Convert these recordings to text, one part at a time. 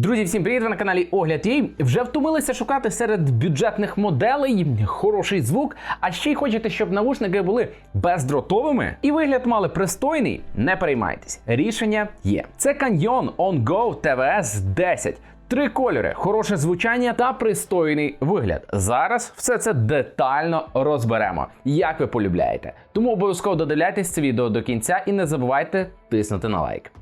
Друзі, всім привіт! Ви на каналі Огляд Єй. Вже втомилися шукати серед бюджетних моделей хороший звук, а ще й хочете, щоб навушники були бездротовими і вигляд мали пристойний. Не переймайтесь, рішення є. Це Canyon On Go TVS 10. Три кольори, хороше звучання та пристойний вигляд. Зараз все це детально розберемо, як ви полюбляєте. Тому обов'язково додивляйтесь це відео до кінця і не забувайте тиснути на лайк.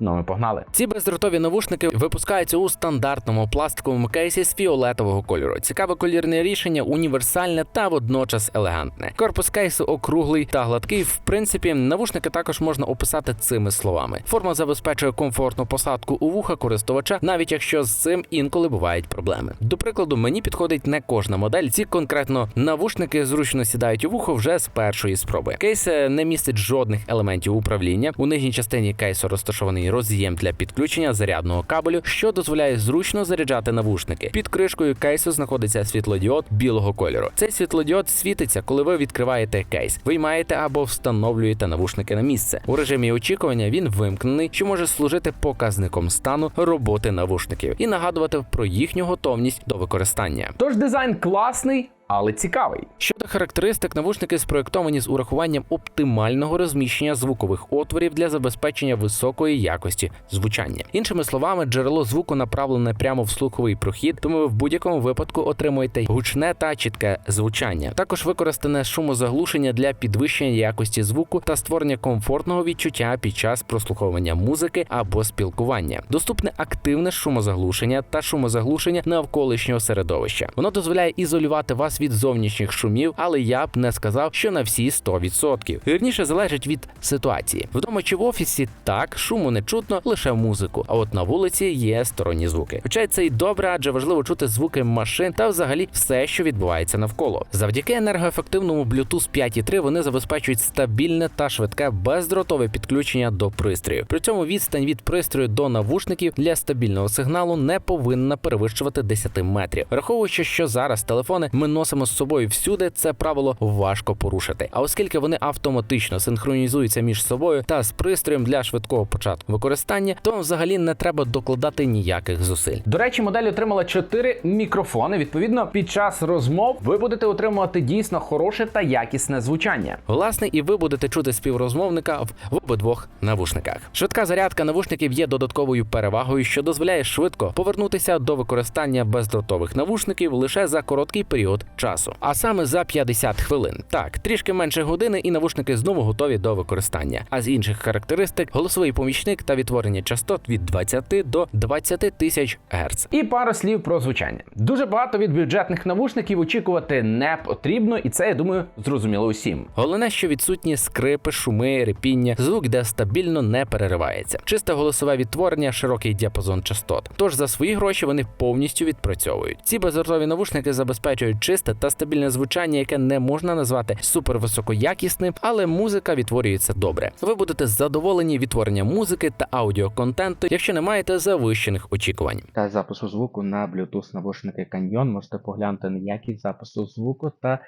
Ну, ми погнали. Ці бездротові навушники випускаються у стандартному пластиковому кейсі з фіолетового кольору. Цікаве колірне рішення, універсальне та водночас елегантне. Корпус кейсу округлий та гладкий. В принципі, навушники також можна описати цими словами. Форма забезпечує комфортну посадку у вуха користувача, навіть якщо з цим інколи бувають проблеми. До прикладу, мені підходить не кожна модель. Ці конкретно навушники зручно сідають у вухо вже з першої спроби. Кейс е, не містить жодних елементів управління. У нижній частині кейсу розташований роз'єм для підключення зарядного кабелю, що дозволяє зручно заряджати навушники. Під кришкою кейсу знаходиться світлодіод білого кольору. Цей світлодіод світиться, коли ви відкриваєте кейс, виймаєте або встановлюєте навушники на місце. У режимі очікування він вимкнений, що може служити показником стану роботи навушників і нагадувати про їхню готовність до використання. Тож дизайн класний. Але цікавий щодо характеристик, навушники спроєктовані з урахуванням оптимального розміщення звукових отворів для забезпечення високої якості звучання. Іншими словами, джерело звуку направлене прямо в слуховий прохід, тому ви в будь-якому випадку отримуєте гучне та чітке звучання. Також використане шумозаглушення для підвищення якості звуку та створення комфортного відчуття під час прослуховування музики або спілкування. Доступне активне шумозаглушення та шумозаглушення навколишнього середовища. Воно дозволяє ізолювати вас від зовнішніх шумів, але я б не сказав, що на всі 100%. Вірніше залежить від ситуації. Вдома чи в офісі так шуму не чутно лише музику. А от на вулиці є сторонні звуки. Хоча це й добре, адже важливо чути звуки машин та взагалі все, що відбувається навколо. Завдяки енергоефективному Bluetooth 5.3 вони забезпечують стабільне та швидке бездротове підключення до пристрою. При цьому відстань від пристрою до навушників для стабільного сигналу не повинна перевищувати 10 метрів. Враховуючи, що зараз телефони ми носимо з собою всюди, це правило важко порушити. А оскільки вони автоматично синхронізуються між собою та з пристроєм для швидкого початку використання, то вам взагалі не треба докладати ніяких зусиль. До речі, модель отримала 4 мікрофони. Відповідно, під час розмов ви будете отримувати дійсно хороше та якісне звучання. Власне, і ви будете чути співрозмовника в, в обидвох навушниках. Швидка зарядка навушників є додатковою перевагою, що дозволяє швидко повернутися до використання бездротових навушників лише за короткий період часу, а саме за 50 хвилин. Так, трішки менше години, і навушники знову готові до використання. А з інших характеристик голосовий помічник та відтворення частот від 20 до 20 тисяч Гц. І пару слів про звучання. Дуже багато від бюджетних навушників очікувати не потрібно, і це я думаю зрозуміло усім. Головне, що відсутні скрипи, шуми, репіння, звук, де стабільно не переривається. Чисте голосове відтворення, широкий діапазон частот. Тож за свої гроші вони повністю відпрацьовують. Ці бездротові навушники забезпечують чисте та стабільне звучання, яке не можна назвати супервисокоякісним, але музика відтворюється добре. Ви будете задоволені відтворенням музики та аудіоконтенту, якщо не маєте завищених очікувань. та запису звуку на Bluetooth навушники Canyon. Можете поглянути на якість запису звуку та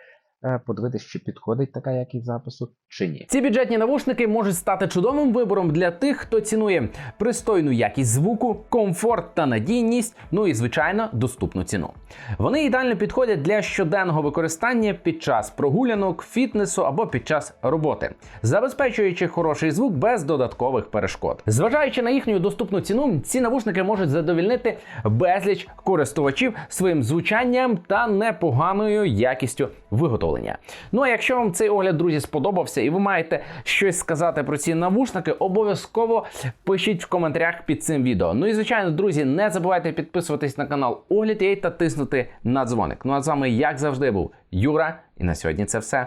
подивитися, чи підходить така якість запису чи ні. Ці бюджетні навушники можуть стати чудовим вибором для тих, хто цінує пристойну якість звуку, комфорт та надійність, ну і звичайно доступну ціну. Вони ідеально підходять для щоденного використання під час прогулянок, фітнесу або під час роботи, забезпечуючи хороший звук без додаткових перешкод. Зважаючи на їхню доступну ціну, ці навушники можуть задовільнити безліч користувачів своїм звучанням та непоганою якістю виготовлення. Ну а якщо вам цей огляд, друзі, сподобався і ви маєте щось сказати про ці навушники, обов'язково пишіть в коментарях під цим відео. Ну і звичайно, друзі, не забувайте підписуватись на канал Огляд та тиснути на дзвоник. Ну а з вами, як завжди, був Юра, і на сьогодні це все.